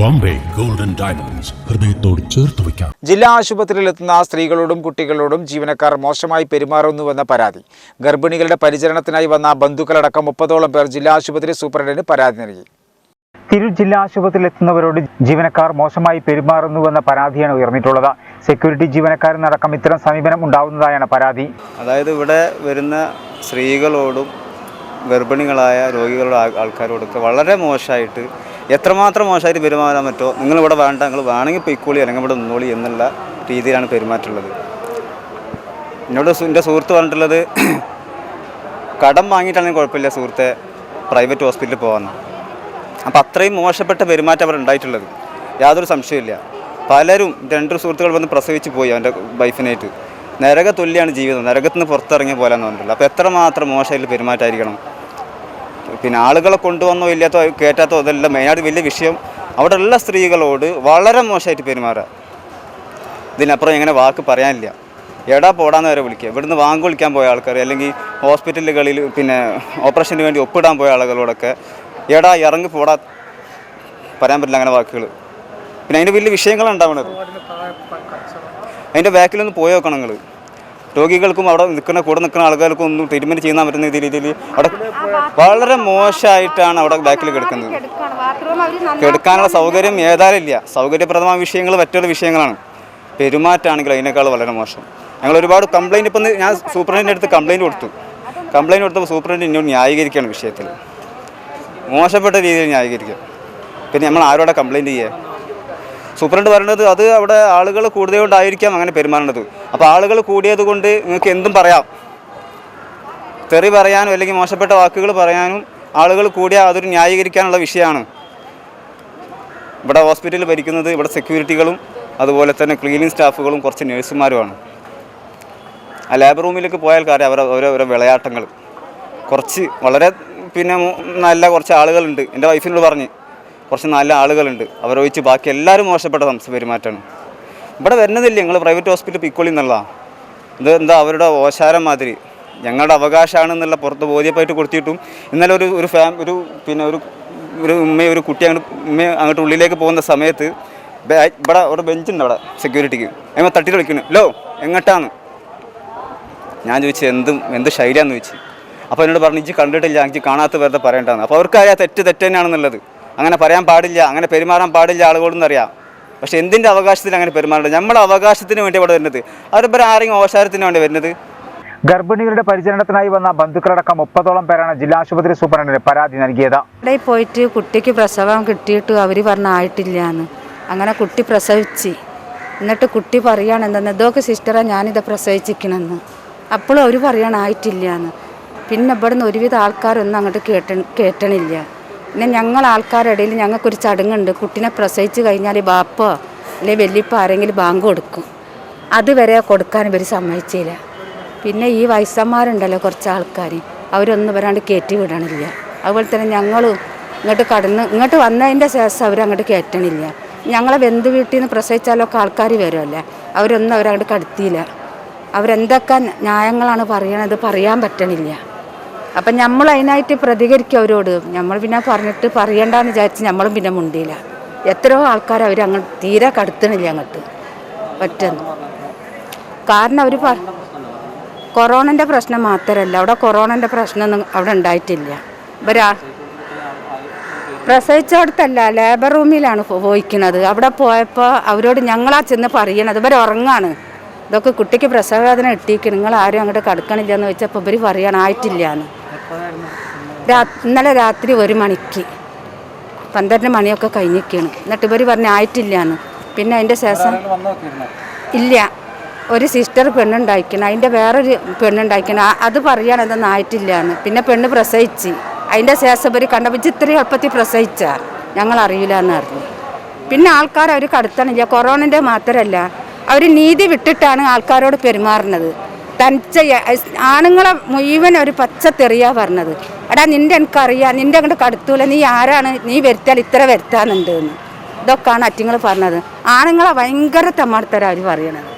Bombay. Golden diamonds ഹൃദയത്തോട് ചേർത്ത് വയ്ക്കാം. ജില്ലാ ആശുപത്രിയിലെത്തുന്ന സ്ത്രീകളോടും കുട്ടികളോടും ജീവനക്കാർ മോശമായി പെരുമാറുന്നുവെന്ന പരാതി. ഗർഭിണികളുടെ പരിചരണത്തിനായി വന്ന ബന്ധുക്കളടക്കം മുപ്പതോളം പേർ ജില്ലാ ആശുപത്രി സൂപ്രണ്ടിന് പരാതി നൽകി. തിരു ജില്ലാ ആശുപത്രിയിലെത്തുന്നവരോട് ജീവനക്കാർ മോശമായി പെരുമാറുന്നുവെന്ന പരാതിയാണ് ഉയർന്നിട്ടുള്ളത്. സെക്യൂരിറ്റി ജീവനക്കാരനടക്കം ഇത്തരം സമീപനം ഉണ്ടാവുന്നതായാണ് പരാതി. അതായത് ഇവിടെ വരുന്ന സ്ത്രീകളോടും ഗർഭിണികളായ രോഗികളുടെ ആൾക്കാരോടൊക്കെ വളരെ മോശമായിട്ട് എത്രമാത്രം മോശമായിട്ട് പെരുമാറാൻ പറ്റുമോ? നിങ്ങളിവിടെ വേണ്ട നിങ്ങൾ വേണമെങ്കിൽ പൊയ്ക്കോളി അല്ലെങ്കിൽ ഇവിടെ നിന്നോളി എന്നുള്ള രീതിയിലാണ് പെരുമാറ്റമുള്ളത്. എന്നോട് എന്റെ സുഹൃത്ത് പറഞ്ഞിട്ടുള്ളത് കടം വാങ്ങിയിട്ടാണെങ്കിൽ കുഴപ്പമില്ല സുഹൃത്തെ പ്രൈവറ്റ് ഹോസ്പിറ്റലിൽ പോകാമെന്ന് അപ്പോൾ അത്രയും മോശപ്പെട്ട പെരുമാറ്റം അവിടെ ഉണ്ടായിട്ടുള്ളത്. യാതൊരു സംശയമില്ല പലരും രണ്ട് സുഹൃത്തുക്കൾ വന്ന് പ്രസവിച്ച് പോയി അവന്റെ വൈഫിനായിട്ട്. നരക തുല്യാണ് ജീവിതം. നരകത്തിന് പുറത്തിറങ്ങിയ പോലെ എന്ന് പറഞ്ഞിട്ടുള്ളത്. അപ്പോൾ എത്രമാത്രം മോശമായിട്ട് പെരുമാറ്റമായിരിക്കണം? പിന്നെ ആളുകളെ കൊണ്ടുവന്നോ ഇല്ലാത്തോ കയറ്റാത്തോ അതെല്ലാം മെയിനായിട്ട് വലിയ വിഷയം. അവിടെയുള്ള സ്ത്രീകളോട് വളരെ മോശമായിട്ട് പെരുമാറുക. ഇതിനപ്പുറം എങ്ങനെ വാക്ക് പറയാനില്ല. എടാ പോടാന്ന് വരെ വിളിക്കുക. ഇവിടുന്ന് വാങ്ങി വിളിക്കാൻ പോയ ആൾക്കാർ അല്ലെങ്കിൽ ഹോസ്പിറ്റലുകളിൽ പിന്നെ ഓപ്പറേഷന് വേണ്ടി ഒപ്പിടാൻ പോയ ആളുകളോടൊക്കെ എടാ ഇറങ്ങി പോടാ പറയാൻ പറ്റില്ല അങ്ങനെ വാക്കുകൾ. പിന്നെ അതിന്റെ വലിയ വിഷയങ്ങളുണ്ടാവണത് അതിന്റെ ബാക്കിലൊന്ന് പോയി നോക്കണം നിങ്ങൾ. രോഗികൾക്കും അവിടെ നിൽക്കുന്ന കൂടെ നിൽക്കുന്ന ആൾക്കാർക്കും ഒന്നും ട്രീറ്റ്മെന്റ് ചെയ്യാൻ പറ്റുന്ന രീതിയിൽ അവിടെ വളരെ മോശമായിട്ടാണ് അവിടെ ബാക്കിൽ കിടക്കുന്നത്. കിടക്കാനുള്ള സൗകര്യം ഏതായാലും ഇല്ല. സൗകര്യപ്രദമായ വിഷയങ്ങൾ മറ്റുള്ള വിഷയങ്ങളാണ്. പെരുമാറ്റമാണെങ്കിൽ അതിനേക്കാൾ വളരെ മോശം. ഞങ്ങൾ ഒരുപാട് കംപ്ലൈന്റ് ഇപ്പം ഞാൻ സൂപ്രണ്ടിന്റെ അടുത്ത് കംപ്ലൈന്റ് കൊടുത്തു. കംപ്ലൈന്റ് കൊടുത്തപ്പോൾ സൂപ്രണ്ട് എന്നോട് ന്യായീകരിക്കുകയാണ് വിഷയത്തിൽ. മോശപ്പെട്ട രീതിയിൽ ന്യായീകരിക്കുക. പിന്നെ നമ്മൾ ആരോടെ കംപ്ലൈന്റ് ചെയ്യുക? സൂപ്രണ്ട് പറയുന്നത് അത് അവിടെ ആളുകൾ കൂടുതലുണ്ടായിരിക്കാം അങ്ങനെ പെരുമാറുന്നത് അപ്പോൾ ആളുകൾ കൂടിയത് കൊണ്ട് നിങ്ങൾക്ക് എന്തും പറയാം. തെറി പറയാനും അല്ലെങ്കിൽ മോശപ്പെട്ട വാക്കുകൾ പറയാനും ആളുകൾ കൂടിയാൽ അതൊരു ന്യായീകരിക്കാനുള്ള വിഷയമാണ്. ഇവിടെ ഹോസ്പിറ്റലിൽ ഭരിക്കുന്നത് ഇവിടെ സെക്യൂരിറ്റികളും അതുപോലെ തന്നെ ക്ലീനിങ് സ്റ്റാഫുകളും കുറച്ച് നഴ്സുമാരുമാണ്. ആ ലാബ് റൂമിലേക്ക് പോയാൽ കാര്യം അവരെ ഓരോ ഓരോ വിളയാട്ടങ്ങൾ. കുറച്ച് വളരെ പിന്നെ നല്ല കുറച്ച് ആളുകളുണ്ട്. എന്റെ വൈഫിനോട് പറഞ്ഞ്. കുറച്ച് നല്ല ആളുകളുണ്ട്. അവരൊഴിച്ച് ബാക്കി എല്ലാവരും മോശപ്പെട്ട സംസ്ഥ പെരുമാറ്റമാണ്. ഇവിടെ വരുന്നതില്ല? ഞങ്ങൾ പ്രൈവറ്റ് ഹോസ്പിറ്റൽ പിക്കോളി എന്നുള്ളതാണ് ഇത് എന്താ അവരുടെ ഓശാരം മാതിരി. ഞങ്ങളുടെ അവകാശമാണെന്നുള്ള പുറത്ത് ബോധ്യപ്പായിട്ട് കൊടുത്തിട്ടും ഇന്നലെ ഒരു ഒരു ഫാം ഒരു പിന്നെ ഒരു ഒരു ഉമ്മ ഒരു കുട്ടി അങ്ങോട്ട് ഉമ്മ അങ്ങോട്ട് ഉള്ളിലേക്ക് പോകുന്ന സമയത്ത് ഇവിടെ ഒരു ബെഞ്ചുണ്ട് അവിടെ സെക്യൂരിറ്റിക്ക് അതിമ തട്ടി വിളിക്കുന്നു. ലോ എങ്ങോട്ടാണ് ഞാൻ ചോദിച്ചു എന്തും എന്ത് ശൈലിയാന്ന്? ചോദിച്ചു. അപ്പോൾ എന്നോട് പറഞ്ഞു ഇജ്ജ് കണ്ടിട്ടില്ല എനിക്ക് കാണാത്ത വെറുതെ പറയേണ്ടതാണ് അപ്പോൾ അവർക്കറിയാം തെറ്റ് തെറ്റ് തന്നെയാണെന്നുള്ളത് അങ്ങനെ പറയാൻ പാടില്ല അങ്ങനെ പെരുമാറാൻ പാടില്ല ആളുകളൊന്നും അറിയാം. പക്ഷെ എന്തിന്റെ അവകാശത്തിൽ അങ്ങനെ പെരുമാറുന്നത് നമ്മുടെ അവകാശത്തിന് വേണ്ടി ഇവിടെ വരുന്നത്. അവരിപ്പോൾ ആരെങ്കിലും ഓശാരത്തിന് വേണ്ടി വരുന്നത്? ഗർഭിണികളുടെ പരിചരണത്തിനായി വന്ന ബന്ധുക്കളടക്കം മുപ്പതോളം പേരാണ് ജില്ലാ ആശുപത്രി സൂപ്രണ്ടിന് പരാതി നൽകിയത്. ഇവിടെ പോയിട്ട് കുട്ടിക്ക് പ്രസവം കിട്ടിയിട്ട് അവർ പറഞ്ഞ ആയിട്ടില്ല എന്ന് അങ്ങനെ കുട്ടി പ്രസവിച്ച്. എന്നിട്ട് കുട്ടി പറയാണ് എന്തെന്ന് ഇതൊക്കെ സിസ്റ്ററെ ഞാനിത് പ്രസവിച്ചിരിക്കണമെന്ന് അപ്പോഴും അവർ പറയാണ് ആയിട്ടില്ല എന്ന് പിന്നെ ഇവിടുന്ന് ഒരുവിധ ആൾക്കാരൊന്നും അങ്ങോട്ട് കേട്ട കേട്ടണില്ല. പിന്നെ ഞങ്ങൾ ആൾക്കാരുടെ ഇടയിൽ ഞങ്ങൾക്കൊരു ചടങ്ങുണ്ട്. കുട്ടീനെ പ്രസവിച്ച് കഴിഞ്ഞാൽ ബാപ്പോ അല്ലെങ്കിൽ വലിയപ്പ ആരെങ്കിലും ബാങ്ക് കൊടുക്കും. അതുവരെ കൊടുക്കാൻ ഇവർ സമ്മതിച്ചില്ല. പിന്നെ ഈ വയസ്സന്മാരുണ്ടല്ലോ കുറച്ച് ആൾക്കാർ അവരൊന്നും വരാണ്ട് കയറ്റി വിടണില്ല. അതുപോലെ തന്നെ ഞങ്ങളും ഇങ്ങോട്ട് കടന്ന് ഇങ്ങോട്ട് വന്നതിന്റെ ശേഷം അവരങ്ങോട്ട് കയറ്റണില്ല ഞങ്ങളെ ബന്ധു വീട്ടിൽ നിന്ന് പ്രസവിച്ചാലൊക്കെ ആൾക്കാർ വരുമല്ലേ അവരൊന്നും അവരങ്ങോട്ട് കടത്തിയില്ല. അവരെന്തൊക്കെ ന്യായങ്ങളാണ് പറയണത് പറയാൻ പറ്റണില്ല. അപ്പം നമ്മൾ അതിനായിട്ട് പ്രതികരിക്കും അവരോട്. നമ്മൾ പിന്നെ പറഞ്ഞിട്ട് പറയണ്ടെന്ന് വിചാരിച്ച് നമ്മളും പിന്നെ മുണ്ടിയില്ല. എത്രയോ ആൾക്കാർ അവർ അങ്ങോട്ട് തീരെ കടത്തണില്ല അങ്ങോട്ട്. പറ്റുന്നു. കാരണം അവർ കൊറോണന്റെ പ്രശ്നം മാത്രമല്ല അവിടെ കൊറോണന്റെ പ്രശ്നമൊന്നും അവിടെ ഉണ്ടായിട്ടില്ല. ഇവരാ പ്രസവിച്ചോടത്തല്ല ലേബർ റൂമിലാണ് പോയിക്കുന്നത് അവിടെ പോയപ്പോൾ അവരോട് ഞങ്ങളാ ചെന്ന് പറയണത്. ഇവർ ഉറങ്ങാണ്. ഇതൊക്കെ കുട്ടിക്ക് പ്രസവവേദന ഇട്ടിക്ക് നിങ്ങൾ ആരും അങ്ങോട്ട് കടക്കണില്ല എന്ന് വെച്ചപ്പോൾ ഇവർ പറയണം ആയിട്ടില്ല എന്ന് ഇന്നലെ രാത്രി ഒരു മണിക്ക് പന്ത്രണ്ട് മണിയൊക്കെ കഴിഞ്ഞിരിക്കുകയാണ് എന്നിട്ട് ഇവർ പറഞ്ഞ ആയിട്ടില്ല എന്ന് പിന്നെ അതിന്റെ ശേഷം ഇല്ല. ഒരു സിസ്റ്റർ പെണ്ണുണ്ടായിക്കണം. അതിന്റെ വേറൊരു പെണ്ണുണ്ടായിക്കണം. അത് പറയാൻ എന്തൊന്നും ആയിട്ടില്ല എന്ന് പിന്നെ പെണ്ണ് പ്രസവിച്ച്. അതിന്റെ ശേഷം ഇവർ കണ്ടപ്പോൾ ഇത്രയും എളുപ്പത്തിൽ പ്രസവിച്ച? ഞങ്ങൾ അറിയില്ല എന്ന് പിന്നെ ആൾക്കാർ അവർ കടത്തണില്ല കൊറോണന്റെ മാത്രമല്ല അവർ നീതി വിട്ടിട്ടാണ് ആൾക്കാരോട് പെരുമാറുന്നത്. തനിച്ച ആണുങ്ങളെ മുഴുവൻ ഒരു പച്ച പച്ചത്തെറിയാ പറഞ്ഞത്. എടാ നിന്റെ എനിക്കറിയാം. നിന്റെ അങ്ങോട്ട് കടുത്തൂല. നീ ആരാണ്? നീ വരുത്താൽ ഇത്ര വരുത്താനുണ്ട് എന്ന്. ഇതൊക്കെയാണ് അറ്റിങ്ങൾ പറഞ്ഞത്. ആണുങ്ങളെ ഭയങ്കര തമ്മാടത്തരാ അവർ പറയണത്.